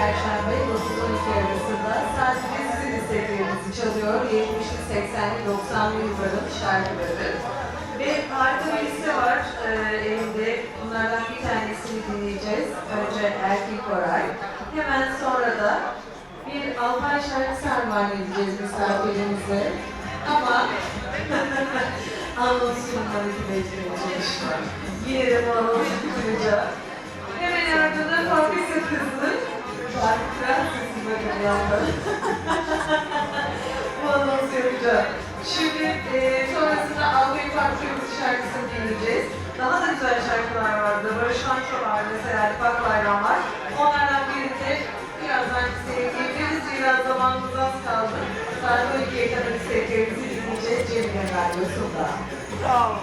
Perşembe 9-12 arasında saat 100 listelerimizi çalıyor. 70'li, 80'li, 90'lı yılların şarkıları. Ve harika bir liste var e, elimde. Bunlardan bir tanesini dinleyeceğiz. Önce Erkin Koray. Hemen sonra da bir Alpay şarkısı armağan edeceğiz misafirimize. Ama anonsundan iki bekleyeceğiz. Yine de bu anonsu kuracağız. Bir bu anonsu yapacağım. Şimdi e, sonrasında Farklı Yurdu şarkısını dinleyeceğiz. Daha da güzel şarkılar vardı. Barış Manço var mesela, Bak Bayram var. Onlardan birini de birazdan seyredebiliriz. Biraz zamanımız az kaldı. Saat 12'ye kadar isteklerimizi dinleyeceğiz Cemile Radyosu'nda. Bravo.